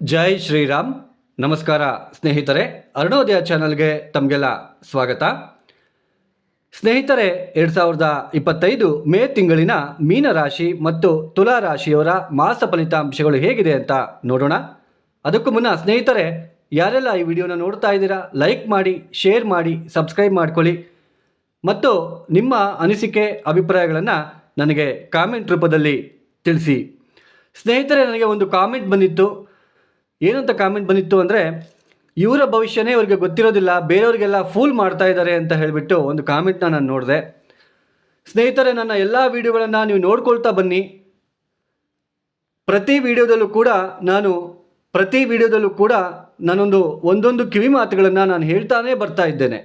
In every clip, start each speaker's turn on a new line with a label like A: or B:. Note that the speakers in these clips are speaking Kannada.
A: ಜೈ ಶ್ರೀರಾಮ್. ನಮಸ್ಕಾರ ಸ್ನೇಹಿತರೆ. ಅರುಣೋದಯ ಚಾನಲ್ಗೆ ತಮಗೆಲ್ಲ ಸ್ವಾಗತ. ಸ್ನೇಹಿತರೆ, ಎರಡು ಸಾವಿರದ ಇಪ್ಪತ್ತೈದು ಮೇ ತಿಂಗಳಿನ ಮೀನರಾಶಿ ಮತ್ತು ತುಲಾ ರಾಶಿಯವರ ಮಾಸ ಫಲಿತಾಂಶಗಳು ಹೇಗಿದೆ ಅಂತ ನೋಡೋಣ. ಅದಕ್ಕೂ ಮುನ್ನ ಸ್ನೇಹಿತರೆ, ಯಾರೆಲ್ಲ ಈ ವಿಡಿಯೋನ ನೋಡ್ತಾ ಇದ್ದೀರಾ, ಲೈಕ್ ಮಾಡಿ, ಶೇರ್ ಮಾಡಿ, ಸಬ್ಸ್ಕ್ರೈಬ್ ಮಾಡ್ಕೊಳ್ಳಿ. ಮತ್ತು ನಿಮ್ಮ ಅನಿಸಿಕೆ, ಅಭಿಪ್ರಾಯಗಳನ್ನು ನನಗೆ ಕಾಮೆಂಟ್ ರೂಪದಲ್ಲಿ ತಿಳಿಸಿ. ಸ್ನೇಹಿತರೆ, ನನಗೆ ಒಂದು ಕಾಮೆಂಟ್ ಬಂದಿತ್ತು. ಏನಂತ ಕಾಮೆಂಟ್ ಬಂದಿತ್ತು ಅಂದರೆ, ಇವರ ಭವಿಷ್ಯನೇ ಇವ್ರಿಗೆ ಗೊತ್ತಿರೋದಿಲ್ಲ, ಬೇರೆಯವ್ರಿಗೆಲ್ಲ ಫೂಲ್ ಮಾಡ್ತಾ ಇದ್ದಾರೆ ಅಂತ ಹೇಳಿಬಿಟ್ಟು ಒಂದು ಕಾಮೆಂಟ್ನ ನಾನು ನೋಡಿದೆ. ಸ್ನೇಹಿತರೆ, ನನ್ನ ಎಲ್ಲ ವೀಡಿಯೋಗಳನ್ನು ನೀವು ನೋಡ್ಕೊಳ್ತಾ ಬನ್ನಿ. ಪ್ರತಿ ವಿಡಿಯೋದಲ್ಲೂ ಕೂಡ ನಾನು, ಪ್ರತಿ ವಿಡಿಯೋದಲ್ಲೂ ಕೂಡ ನಾನೊಂದು, ಒಂದೊಂದು ಕಿವಿ ಮಾತುಗಳನ್ನು ನಾನು ಹೇಳ್ತಾನೇ ಬರ್ತಾ ಇದ್ದೇನೆ.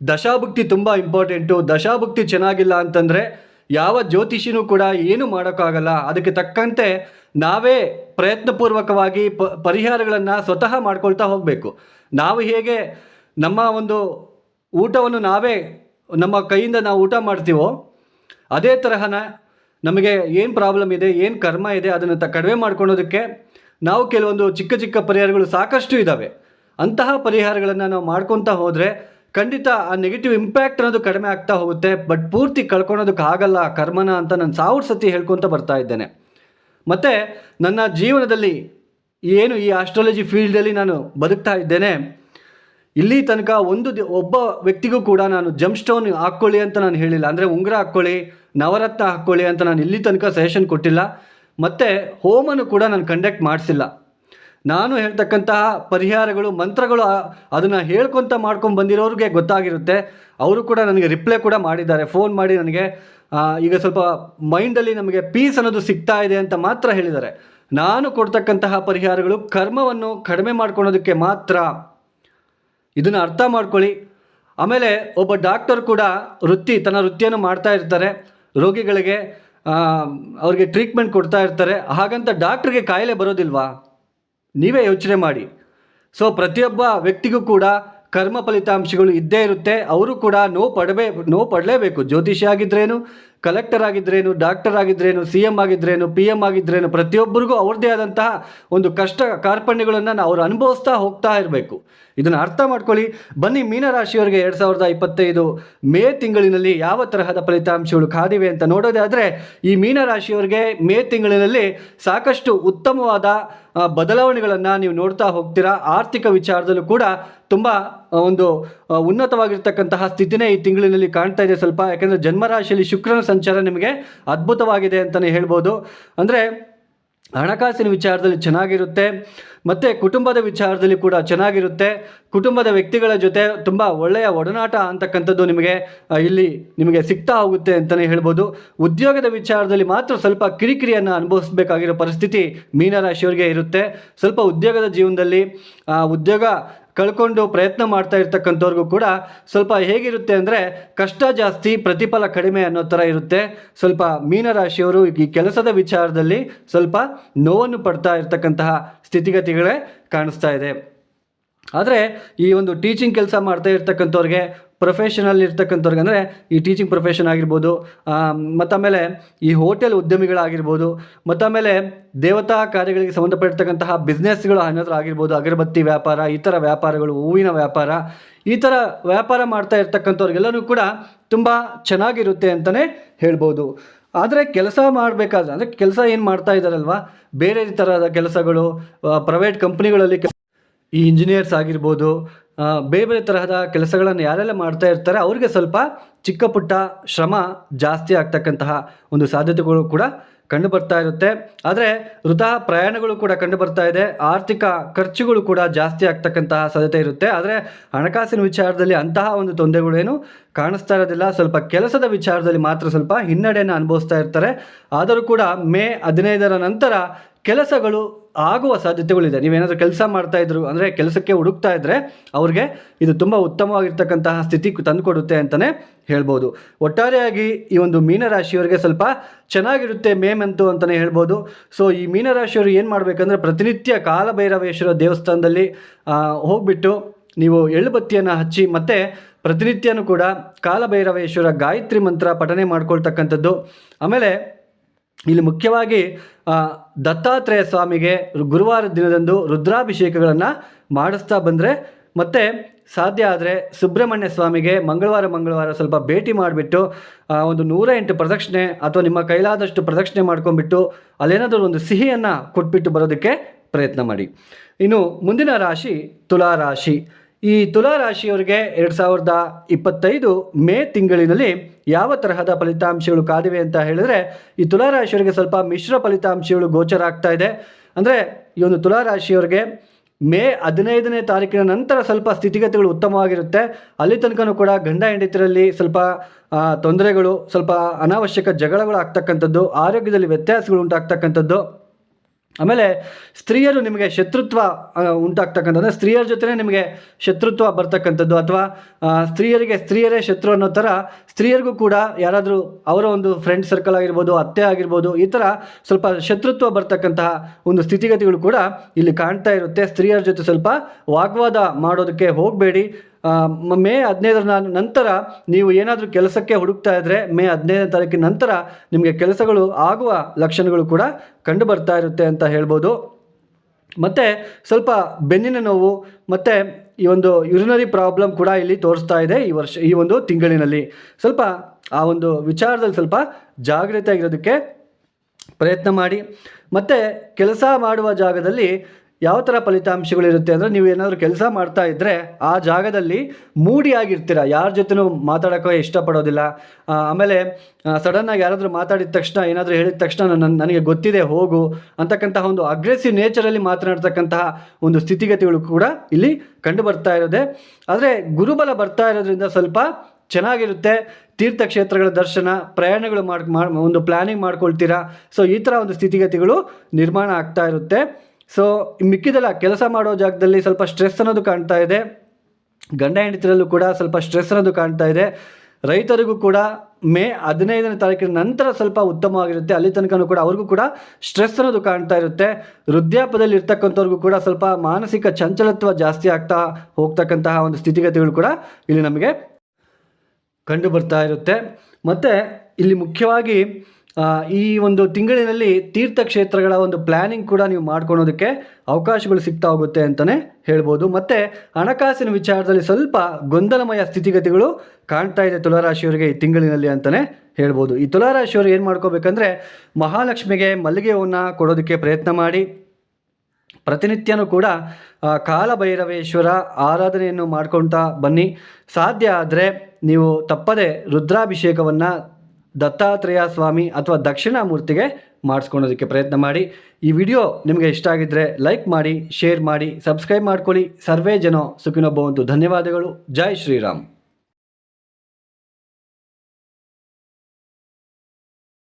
A: ದಶಾಭುಕ್ತಿ ತುಂಬ ಇಂಪಾರ್ಟೆಂಟು ದಶಾಭುಕ್ತಿ ಚೆನ್ನಾಗಿಲ್ಲ ಅಂತಂದರೆ ಯಾವ ಜ್ಯೋತಿಷಿನೂ ಕೂಡ ಏನು ಮಾಡೋಕ್ಕಾಗಲ್ಲ. ಅದಕ್ಕೆ ತಕ್ಕಂತೆ ನಾವೇ ಪ್ರಯತ್ನಪೂರ್ವಕವಾಗಿ ಪ, ಪರಿಹಾರಗಳನ್ನು ಸ್ವತಃ ಮಾಡ್ಕೊಳ್ತಾ ಹೋಗಬೇಕು. ನಾವು ಹೇಗೆ ನಮ್ಮ ಒಂದು ಊಟವನ್ನು ನಾವೇ ನಮ್ಮ ಕೈಯಿಂದ ನಾವು ಊಟ ಮಾಡ್ತೀವೋ, ಅದೇ ತರಹನ ನಮಗೆ ಏನು ಪ್ರಾಬ್ಲಮ್ ಇದೆ, ಏನು ಕರ್ಮ ಇದೆ, ಅದನ್ನು ತ, ಕಡಿಮೆ ಮಾಡ್ಕೊಳೋದಕ್ಕೆ ನಾವು ಕೆಲವೊಂದು ಚಿಕ್ಕ ಚಿಕ್ಕ ಪರಿಹಾರಗಳು ಸಾಕಷ್ಟು ಇದ್ದಾವೆ ಅಂತಹ ಪರಿಹಾರಗಳನ್ನು ನಾವು ಮಾಡ್ಕೊತಾ ಹೋದರೆ ಖಂಡಿತ ಆ ನೆಗೆಟಿವ್ ಇಂಪ್ಯಾಕ್ಟ್ ಅನ್ನೋದು ಕಡಿಮೆ ಆಗ್ತಾ ಹೋಗುತ್ತೆ ಬಟ್ ಪೂರ್ತಿ ಕಳ್ಕೊಳೋದಕ್ಕೆ ಆಗಲ್ಲ ಆ ಕರ್ಮನ ಅಂತ ನಾನು ಸಾವಿರ ಸತಿ ಹೇಳ್ಕೊತ ಬರ್ತಾ ಇದ್ದೇನೆ. ಮತ್ತು ನನ್ನ ಜೀವನದಲ್ಲಿ ಏನು ಈ ಆಸ್ಟ್ರಾಲಜಿ ಫೀಲ್ಡಲ್ಲಿ ನಾನು ಬದುಕ್ತಾ ಇದ್ದೇನೆ, ಇಲ್ಲಿ ತನಕ ಒಂದು ದಿ, ಒಬ್ಬ ವ್ಯಕ್ತಿಗೂ ಕೂಡ ನಾನು ಜಂಪ್ ಸ್ಟೋನ್ ಹಾಕ್ಕೊಳ್ಳಿ ಅಂತ ನಾನು ಹೇಳಿಲ್ಲ. ಅಂದರೆ ಉಂಗುರ ಹಾಕ್ಕೊಳ್ಳಿ, ನವರತ್ನ ಹಾಕ್ಕೊಳ್ಳಿ ಅಂತ ನಾನು ಇಲ್ಲಿ ತನಕ ಸಜೆಷನ್ ಕೊಟ್ಟಿಲ್ಲ. ಮತ್ತು ಹೋಮನ್ನು ಕೂಡ ನಾನು ಕಂಡಕ್ಟ್ ಮಾಡಿಸಿಲ್ಲ. ನಾನು ಹೇಳ್ತಕ್ಕಂತಹ ಪರಿಹಾರಗಳು, ಮಂತ್ರಗಳು ಅದನ್ನು ಹೇಳ್ಕೊತ ಮಾಡ್ಕೊಂಡು ಬಂದಿರೋರಿಗೆ ಗೊತ್ತಾಗಿರುತ್ತೆ. ಅವರು ಕೂಡ ನನಗೆ ರಿಪ್ಲೈ ಕೂಡ ಮಾಡಿದ್ದಾರೆ. ಫೋನ್ ಮಾಡಿ ನನಗೆ ಈಗ ಸ್ವಲ್ಪ ಮೈಂಡಲ್ಲಿ ನಮಗೆ ಪೀಸ್ ಅನ್ನೋದು ಸಿಗ್ತಾ ಇದೆ ಅಂತ ಮಾತ್ರ ಹೇಳಿದ್ದಾರೆ. ನಾನು ಕೊಡ್ತಕ್ಕಂತಹ ಪರಿಹಾರಗಳು ಕರ್ಮವನ್ನು ಕಡಿಮೆ ಮಾಡ್ಕೊಳೋದಕ್ಕೆ ಮಾತ್ರ. ಇದನ್ನು ಅರ್ಥ ಮಾಡ್ಕೊಳ್ಳಿ. ಆಮೇಲೆ ಒಬ್ಬ ಡಾಕ್ಟರ್ ಕೂಡ ವೃತ್ತಿ, ತನ್ನ ವೃತ್ತಿಯನ್ನು ಮಾಡ್ತಾ ಇರ್ತಾರೆ. ರೋಗಿಗಳಿಗೆ ಅವ್ರಿಗೆ ಟ್ರೀಟ್ಮೆಂಟ್ ಕೊಡ್ತಾ ಇರ್ತಾರೆ. ಹಾಗಂತ ಡಾಕ್ಟ್ರಿಗೆ ಕಾಯಿಲೆ ಬರೋದಿಲ್ವಾ? ನೀವೇ ಯೋಚನೆ ಮಾಡಿ. ಸೊ ಪ್ರತಿಯೊಬ್ಬ ವ್ಯಕ್ತಿಗೂ ಕೂಡ ಕರ್ಮ ಫಲಿತಾಂಶಗಳು ಇದ್ದೇ ಇರುತ್ತೆ. ಅವರು ಕೂಡ ನೋವು ಪಡಬೇ ನೋವು ಪಡಲೇಬೇಕು. ಜ್ಯೋತಿಷಿ ಆಗಿದ್ರೇನು? ಕಲೆಕ್ಟರ್ ಆಗಿದ್ರೇನು, ಡಾಕ್ಟರ್ ಆಗಿದ್ರೇನು, ಸಿ ಎಂ ಆಗಿದ್ರೇನು, ಪಿ ಎಂ ಆಗಿದ್ರೇನು, ಪ್ರತಿಯೊಬ್ಬರಿಗೂ ಅವ್ರದ್ದೇ ಆದಂತಹ ಒಂದು ಕಷ್ಟ ಕಾರ್ಪಣ್ಯಗಳನ್ನು ಅವ್ರು ಅನುಭವಿಸ್ತಾ ಹೋಗ್ತಾ ಇರಬೇಕು. ಇದನ್ನು ಅರ್ಥ ಮಾಡ್ಕೊಳ್ಳಿ. ಬನ್ನಿ ಮೀನರಾಶಿಯವರಿಗೆ ಎರಡು ಸಾವಿರದ ಇಪ್ಪತ್ತೈದು ಮೇ ತಿಂಗಳಿನಲ್ಲಿ ಯಾವ ತರಹದ ಫಲಿತಾಂಶಗಳು ಕಾದಿವೆ ಅಂತ ನೋಡೋದಾದರೆ, ಈ ಮೀನರಾಶಿಯವರಿಗೆ ಮೇ ತಿಂಗಳಿನಲ್ಲಿ ಸಾಕಷ್ಟು ಉತ್ತಮವಾದ ಬದಲಾವಣೆಗಳನ್ನು ನೀವು ನೋಡ್ತಾ ಹೋಗ್ತೀರಾ. ಆರ್ಥಿಕ ವಿಚಾರದಲ್ಲೂ ಕೂಡ ತುಂಬ ಒಂದು ಉನ್ನತವಾಗಿರ್ತಕ್ಕಂತಹ ಸ್ಥಿತಿನೇ ಈ ತಿಂಗಳಿನಲ್ಲಿ ಕಾಣ್ತಾ ಇದೆ ಸ್ವಲ್ಪ. ಯಾಕೆಂದರೆ ಜನ್ಮರಾಶಿಯಲ್ಲಿ ಶುಕ್ರನ ಸಂಚಾರ ನಿಮಗೆ ಅದ್ಭುತವಾಗಿದೆ ಅಂತಲೇ ಹೇಳ್ಬೋದು. ಅಂದರೆ ಹಣಕಾಸಿನ ವಿಚಾರದಲ್ಲಿ ಚೆನ್ನಾಗಿರುತ್ತೆ, ಮತ್ತು ಕುಟುಂಬದ ವಿಚಾರದಲ್ಲಿ ಕೂಡ ಚೆನ್ನಾಗಿರುತ್ತೆ. ಕುಟುಂಬದ ವ್ಯಕ್ತಿಗಳ ಜೊತೆ ತುಂಬ ಒಳ್ಳೆಯ ಒಡನಾಟ ಅಂತಕ್ಕಂಥದ್ದು ನಿಮಗೆ ಇಲ್ಲಿ ನಿಮಗೆ ಸಿಗ್ತಾ ಹೋಗುತ್ತೆ ಅಂತಲೇ ಹೇಳ್ಬೋದು. ಉದ್ಯೋಗದ ವಿಚಾರದಲ್ಲಿ ಮಾತ್ರ ಸ್ವಲ್ಪ ಕಿರಿಕಿರಿಯನ್ನು ಅನುಭವಿಸಬೇಕಾಗಿರೋ ಪರಿಸ್ಥಿತಿ ಮೀನರಾಶಿಯವರಿಗೆ ಇರುತ್ತೆ. ಸ್ವಲ್ಪ ಉದ್ಯೋಗದ ಜೀವನದಲ್ಲಿ ಉದ್ಯೋಗ ಕಳ್ಕೊಂಡು ಪ್ರಯತ್ನ ಮಾಡ್ತಾ ಇರ್ತಕ್ಕಂಥವ್ರಿಗೂ ಕೂಡ ಸ್ವಲ್ಪ ಹೇಗಿರುತ್ತೆ ಅಂದರೆ ಕಷ್ಟ ಜಾಸ್ತಿ, ಪ್ರತಿಫಲ ಕಡಿಮೆ ಅನ್ನೋ ಥರ ಇರುತ್ತೆ. ಸ್ವಲ್ಪ ಮೀನರಾಶಿಯವರು ಈ ಕೆಲಸದ ವಿಚಾರದಲ್ಲಿ ಸ್ವಲ್ಪ ನೋವನ್ನು ಪಡ್ತಾ ಇರ್ತಕ್ಕಂತಹ ಸ್ಥಿತಿಗತಿಗಳೇ ಕಾಣಿಸ್ತಾ ಇದೆ. ಆದರೆ ಈ ಒಂದು ಟೀಚಿಂಗ್ ಕೆಲಸ ಮಾಡ್ತಾ ಇರ್ತಕ್ಕಂಥವ್ರಿಗೆ ಪ್ರೊಫೆಷನಲ್ ಇರ್ತಕ್ಕಂಥವ್ರಿಗೆ ಅಂದರೆ ಈ ಟೀಚಿಂಗ್ ಪ್ರೊಫೆಷನ್ ಆಗಿರ್ಬೋದು ಮತ್ತು ಆಮೇಲೆ ಈ ಹೋಟೆಲ್ ಉದ್ಯಮಿಗಳಾಗಿರ್ಬೋದು ಮತ್ತು ಆಮೇಲೆ ದೇವತಾ ಕಾರ್ಯಗಳಿಗೆ ಸಂಬಂಧಪಟ್ಟಿರ್ತಕ್ಕಂತಹ ಬಿಸ್ನೆಸ್ಗಳು ಅನ್ನೋದ್ರ ಆಗಿರ್ಬೋದು, ಅಗರಬತ್ತಿ ವ್ಯಾಪಾರ, ಈ ಥರ ವ್ಯಾಪಾರಗಳು, ಹೂವಿನ ವ್ಯಾಪಾರ, ಈ ಥರ ವ್ಯಾಪಾರ ಮಾಡ್ತಾ ಇರ್ತಕ್ಕಂಥವ್ರಿಗೆಲ್ಲನೂ ಕೂಡ ತುಂಬ ಚೆನ್ನಾಗಿರುತ್ತೆ ಅಂತಲೇ ಹೇಳ್ಬೋದು. ಆದರೆ ಕೆಲಸ ಮಾಡಬೇಕಾದ್ರೆ, ಅಂದರೆ ಕೆಲಸ ಏನು ಮಾಡ್ತಾ ಇದ್ದಾರಲ್ವ ಬೇರೆ ಥರದ ಕೆಲಸಗಳು ಪ್ರೈವೇಟ್ ಕಂಪ್ನಿಗಳಲ್ಲಿ ಈ ಇಂಜಿನಿಯರ್ಸ್ ಆಗಿರ್ಬೋದು ಬೇರೆ ಬೇರೆ ತರಹದ ಕೆಲಸಗಳನ್ನು ಯಾರೆಲ್ಲ ಮಾಡ್ತಾ ಇರ್ತಾರೆ, ಅವರಿಗೆ ಸ್ವಲ್ಪ ಚಿಕ್ಕ ಪುಟ್ಟ ಶ್ರಮ ಜಾಸ್ತಿ ಆಗ್ತಕ್ಕಂತಹ ಒಂದು ಸಾಧ್ಯತೆಗಳು ಕೂಡ ಕಂಡು ಬರ್ತಾ ಇರುತ್ತೆ. ಆದರೆ ವೃಥಾ ಪ್ರಯಾಣಗಳು ಕೂಡ ಕಂಡು ಬರ್ತಾ ಇದೆ, ಆರ್ಥಿಕ ಖರ್ಚುಗಳು ಕೂಡ ಜಾಸ್ತಿ ಆಗ್ತಕ್ಕಂತಹ ಸಾಧ್ಯತೆ ಇರುತ್ತೆ. ಆದರೆ ಹಣಕಾಸಿನ ವಿಚಾರದಲ್ಲಿ ಅಂತಹ ಒಂದು ತೊಂದರೆಗಳೇನು ಕಾಣಿಸ್ತಾ ಇರೋದಿಲ್ಲ. ಸ್ವಲ್ಪ ಕೆಲಸದ ವಿಚಾರದಲ್ಲಿ ಮಾತ್ರ ಸ್ವಲ್ಪ ಹಿನ್ನಡೆಯನ್ನು ಅನುಭವಿಸ್ತಾ ಇರ್ತಾರೆ. ಆದರೂ ಕೂಡ ಮೇ ಹದಿನೈದರ ನಂತರ ಕೆಲಸಗಳು ಆಗುವ ಸಾಧ್ಯತೆಗಳಿದೆ. ನೀವೇನಾದರೂ ಕೆಲಸ ಮಾಡ್ತಾ ಇದ್ರು ಅಂದರೆ ಕೆಲಸಕ್ಕೆ ಹುಡುಕ್ತಾ ಇದ್ದರೆ ಅವ್ರಿಗೆ ಇದು ತುಂಬ ಉತ್ತಮವಾಗಿರ್ತಕ್ಕಂತಹ ಸ್ಥಿತಿ ತಂದುಕೊಡುತ್ತೆ ಅಂತಲೇ ಹೇಳ್ಬೋದು. ಒಟ್ಟಾರೆಯಾಗಿ ಈ ಒಂದು ಮೀನರಾಶಿಯವರಿಗೆ ಸ್ವಲ್ಪ ಚೆನ್ನಾಗಿರುತ್ತೆ ಮೇ ಮಂತು ಅಂತಲೇ ಹೇಳ್ಬೋದು. ಸೊ ಈ ಮೀನರಾಶಿಯವರು ಏನು ಮಾಡಬೇಕಂದ್ರೆ ಪ್ರತಿನಿತ್ಯ ಕಾಲಭೈರವೇಶ್ವರ ದೇವಸ್ಥಾನದಲ್ಲಿ ಹೋಗ್ಬಿಟ್ಟು ನೀವು ಎಳ್ಳುಬತ್ತಿಯನ್ನು ಹಚ್ಚಿ ಮತ್ತು ಪ್ರತಿನಿತ್ಯನೂ ಕೂಡ ಕಾಲಭೈರವೇಶ್ವರ ಗಾಯತ್ರಿ ಮಂತ್ರ ಪಠನೆ ಮಾಡ್ಕೊಳ್ತಕ್ಕಂಥದ್ದು. ಆಮೇಲೆ ಇಲ್ಲಿ ಮುಖ್ಯವಾಗಿ ದತ್ತಾತ್ರೇಯ ಸ್ವಾಮಿಗೆ ಗುರುವಾರ ದಿನದಂದು ರುದ್ರಾಭಿಷೇಕಗಳನ್ನು ಮಾಡಿಸ್ತಾ ಬಂದರೆ, ಮತ್ತು ಸಾಧ್ಯ ಆದರೆ ಸುಬ್ರಹ್ಮಣ್ಯ ಸ್ವಾಮಿಗೆ ಮಂಗಳವಾರ ಮಂಗಳವಾರ ಸ್ವಲ್ಪ ಭೇಟಿ ಮಾಡಿಬಿಟ್ಟು ಒಂದು ನೂರ ಎಂಟು ಪ್ರದಕ್ಷಿಣೆ ಅಥವಾ ನಿಮ್ಮ ಕೈಲಾದಷ್ಟು ಪ್ರದಕ್ಷಿಣೆ ಮಾಡ್ಕೊಂಡ್ಬಿಟ್ಟು ಅಲ್ಲೇನಾದರೂ ಒಂದು ಸಿಹಿಯನ್ನು ಕೊಟ್ಬಿಟ್ಟು ಬರೋದಕ್ಕೆ ಪ್ರಯತ್ನ ಮಾಡಿ. ಇನ್ನು ಮುಂದಿನ ರಾಶಿ ತುಲಾ ರಾಶಿ ಈ ತುಲಾ ರಾಶಿಯವರಿಗೆ ಎರಡು ಸಾವಿರದ ಇಪ್ಪತ್ತೈದು ಮೇ ತಿಂಗಳಿನಲ್ಲಿ ಯಾವ ತರಹದ ಫಲಿತಾಂಶಗಳು ಕಾದಿವೆ ಅಂತ ಹೇಳಿದ್ರೆ, ಈ ತುಲಾ ರಾಶಿಯವರಿಗೆ ಸ್ವಲ್ಪ ಮಿಶ್ರ ಫಲಿತಾಂಶಗಳು ಗೋಚರ ಆಗ್ತಾ ಇದೆ. ಅಂದರೆ, ಈ ಒಂದು ತುಲಾ ರಾಶಿಯವರಿಗೆ ಮೇ ಹದಿನೈದನೇ ತಾರೀಕಿನ ನಂತರ ಸ್ವಲ್ಪ ಸ್ಥಿತಿಗತಿಗಳು ಉತ್ತಮವಾಗಿರುತ್ತೆ. ಅಲ್ಲಿ ತನಕನೂ ಕೂಡ ಗಂಡ ಹೆಂಡತಿರಲ್ಲಿ ಸ್ವಲ್ಪ ತೊಂದರೆಗಳು, ಸ್ವಲ್ಪ ಅನಾವಶ್ಯಕ ಜಗಳಗಳು ಆಗ್ತಕ್ಕಂಥದ್ದು, ಆರೋಗ್ಯದಲ್ಲಿ ವ್ಯತ್ಯಾಸಗಳು ಉಂಟಾಗ್ತಕ್ಕಂಥದ್ದು. ಆಮೇಲೆ ಸ್ತ್ರೀಯರು ನಿಮಗೆ ಶತ್ರುತ್ವ ಉಂಟಾಗ್ತಕ್ಕಂಥದ್ದು. ಸ್ತ್ರೀಯರ ಜೊತೆನೇ ನಿಮಗೆ ಶತ್ರುತ್ವ ಬರ್ತಕ್ಕಂಥದ್ದು. ಅಥವಾ ಸ್ತ್ರೀಯರಿಗೆ ಸ್ತ್ರೀಯರೇ ಶತ್ರು ಅನ್ನೋ ಥರ ಸ್ತ್ರೀಯರಿಗೂ ಕೂಡ ಯಾರಾದರೂ ಅವರ ಒಂದು ಫ್ರೆಂಡ್ ಸರ್ಕಲ್ ಆಗಿರ್ಬೋದು, ಅತ್ತೆ ಆಗಿರ್ಬೋದು, ಈ ಥರ ಸ್ವಲ್ಪ ಶತ್ರುತ್ವ ಬರ್ತಕ್ಕಂತಹ ಒಂದು ಸ್ಥಿತಿಗತಿಗಳು ಕೂಡ ಇಲ್ಲಿ ಕಾಣ್ತಾ ಇರುತ್ತೆ. ಸ್ತ್ರೀಯರ ಜೊತೆ ಸ್ವಲ್ಪ ವಾಗ್ವಾದ ಮಾಡೋದಕ್ಕೆ ಹೋಗಬೇಡಿ. ಮ- ಹದಿನೈದರ ನಂತರ ನೀವು ಏನಾದರೂ ಕೆಲಸಕ್ಕೆ ಹುಡುಕ್ತಾ ಇದ್ದರೆ ಮೇ ಹದಿನೈದನೇ ತಾರೀಕಿನ ನಂತರ ನಿಮಗೆ ಕೆಲಸಗಳು ಆಗುವ ಲಕ್ಷಣಗಳು ಕೂಡ ಕಂಡು ಬರ್ತಾ ಇರುತ್ತೆ ಅಂತ ಹೇಳ್ಬೋದು. ಮತ್ತು ಸ್ವಲ್ಪ ಬೆನ್ನಿನ ನೋವು, ಮತ್ತು ಈ ಒಂದು ಯುರಿನರಿ ಪ್ರಾಬ್ಲಮ್ ಕೂಡ ಇಲ್ಲಿ ತೋರಿಸ್ತಾ ಇದೆ ಈ ವರ್ಷ, ಈ ಒಂದು ತಿಂಗಳಿನಲ್ಲಿ. ಸ್ವಲ್ಪ ಆ ಒಂದು ವಿಚಾರದಲ್ಲಿ ಸ್ವಲ್ಪ ಜಾಗ್ರತೆ ಆಗಿರೋದಕ್ಕೆ ಪ್ರಯತ್ನ ಮಾಡಿ. ಮತ್ತು ಕೆಲಸ ಮಾಡುವ ಜಾಗದಲ್ಲಿ ಯಾವ ಥರ ಫಲಿತಾಂಶಗಳಿರುತ್ತೆ ಅಂದರೆ ನೀವು ಏನಾದರೂ ಕೆಲಸ ಮಾಡ್ತಾ ಇದ್ದರೆ ಆ ಜಾಗದಲ್ಲಿ ಮೂಡಿಯಾಗಿರ್ತೀರ. ಯಾರ ಜೊತೆನೂ ಮಾತಾಡೋಕ್ಕೆ ಇಷ್ಟಪಡೋದಿಲ್ಲ. ಆಮೇಲೆ ಸಡನ್ನಾಗಿ ಯಾರಾದರೂ ಮಾತಾಡಿದ ತಕ್ಷಣ, ಏನಾದರೂ ಹೇಳಿದ ತಕ್ಷಣ ನನ್ನ, ನನಗೆ ಗೊತ್ತಿದೆ, ಹೋಗು ಅಂತಕ್ಕಂತಹ ಒಂದು ಅಗ್ರೆಸಿವ್ ನೇಚರಲ್ಲಿ ಮಾತನಾಡ್ತಕ್ಕಂತಹ ಒಂದು ಸ್ಥಿತಿಗತಿಗಳು ಕೂಡ ಇಲ್ಲಿ ಕಂಡು ಬರ್ತಾ ಇರೋದೆ. ಆದರೆ ಗುರುಬಲ ಬರ್ತಾ ಇರೋದ್ರಿಂದ ಸ್ವಲ್ಪ ಚೆನ್ನಾಗಿರುತ್ತೆ. ತೀರ್ಥಕ್ಷೇತ್ರಗಳ ದರ್ಶನ, ಪ್ರಯಾಣಗಳು ಮಾಡಿ ಮಾಡಿ ಒಂದು ಪ್ಲ್ಯಾನಿಂಗ್ ಮಾಡ್ಕೊಳ್ತೀರಾ. ಸೊ ಈ ಥರ ಒಂದು ಸ್ಥಿತಿಗತಿಗಳು ನಿರ್ಮಾಣ ಆಗ್ತಾ ಇರುತ್ತೆ. ಸೊ ಮಿಕ್ಕಿದೆಲ್ಲ ಕೆಲಸ ಮಾಡೋ ಜಾಗದಲ್ಲಿ ಸ್ವಲ್ಪ ಸ್ಟ್ರೆಸ್ ಅನ್ನೋದು ಕಾಣ್ತಾ ಇದೆ. ಗಂಡ ಹೆಂಡತಿರಲ್ಲೂ ಕೂಡ ಸ್ವಲ್ಪ ಸ್ಟ್ರೆಸ್ ಅನ್ನೋದು ಕಾಣ್ತಾ ಇದೆ. ರೈತರಿಗೂ ಕೂಡ ಮೇ ಹದಿನೈದನೇ ತಾರೀಕಿನ ನಂತರ ಸ್ವಲ್ಪ ಉತ್ತಮವಾಗಿರುತ್ತೆ. ಅಲ್ಲಿ ತನಕನೂ ಕೂಡ ಅವ್ರಿಗೂ ಕೂಡ ಸ್ಟ್ರೆಸ್ ಅನ್ನೋದು ಕಾಣ್ತಾ ಇರುತ್ತೆ. ವೃದ್ಧಾಪದಲ್ಲಿ ಇರ್ತಕ್ಕಂಥವ್ರಿಗೂ ಕೂಡ ಸ್ವಲ್ಪ ಮಾನಸಿಕ ಚಂಚಲತ್ವ ಜಾಸ್ತಿ ಆಗ್ತಾ ಹೋಗ್ತಕ್ಕಂತಹ ಒಂದು ಸ್ಥಿತಿಗತಿಗಳು ಕೂಡ ಇಲ್ಲಿ ನಮಗೆ ಕಂಡು ಬರ್ತಾ ಇರುತ್ತೆ. ಮತ್ತು ಇಲ್ಲಿ ಮುಖ್ಯವಾಗಿ ಈ ಒಂದು ತಿಂಗಳಿನಲ್ಲಿ ತೀರ್ಥಕ್ಷೇತ್ರಗಳ ಒಂದು ಪ್ಲ್ಯಾನಿಂಗ್ ಕೂಡ ನೀವು ಮಾಡ್ಕೊಳೋದಕ್ಕೆ ಅವಕಾಶಗಳು ಸಿಗ್ತಾ ಹೋಗುತ್ತೆ ಅಂತಲೇ ಹೇಳ್ಬೋದು. ಮತ್ತು ಹಣಕಾಸಿನ ವಿಚಾರದಲ್ಲಿ ಸ್ವಲ್ಪ ಗೊಂದಲಮಯ ಸ್ಥಿತಿಗತಿಗಳು ಕಾಣ್ತಾ ಇದೆ ತುಲಾರಾಶಿಯವರಿಗೆ ಈ ತಿಂಗಳಿನಲ್ಲಿ ಅಂತಲೇ ಹೇಳ್ಬೋದು. ಈ ತುಲಾರಾಶಿಯವರು ಏನು ಮಾಡ್ಕೋಬೇಕಂದ್ರೆ ಮಹಾಲಕ್ಷ್ಮಿಗೆ ಮಲ್ಲಿಗೆ ಹೂವನ್ನು ಕೊಡೋದಕ್ಕೆ ಪ್ರಯತ್ನ ಮಾಡಿ. ಪ್ರತಿನಿತ್ಯನೂ ಕೂಡ ಕಾಲಭೈರವೇಶ್ವರ ಆರಾಧನೆಯನ್ನು ಮಾಡ್ಕೊತಾ ಬನ್ನಿ. ಸಾಧ್ಯ ಆದರೆ ನೀವು ತಪ್ಪದೆ ರುದ್ರಾಭಿಷೇಕವನ್ನು ದತ್ತಾತ್ರೇಯ ಸ್ವಾಮಿ ಅಥವಾ ದಕ್ಷಿಣಾಮೂರ್ತಿಗೆ ಮಾಡಿಸ್ಕೊಳೋದಕ್ಕೆ ಪ್ರಯತ್ನ ಮಾಡಿ. ಈ ವಿಡಿಯೋ ನಿಮಗೆ ಇಷ್ಟ ಆಗಿದ್ದರೆ ಲೈಕ್ ಮಾಡಿ, ಶೇರ್ ಮಾಡಿ, ಸಬ್ಸ್ಕ್ರೈಬ್ ಮಾಡ್ಕೊಳ್ಳಿ. ಸರ್ವೇ ಜನ ಸುಖಿನೊಬ್ಬವಂತು ಧನ್ಯವಾದಗಳು. ಜೈ ಶ್ರೀರಾಮ್.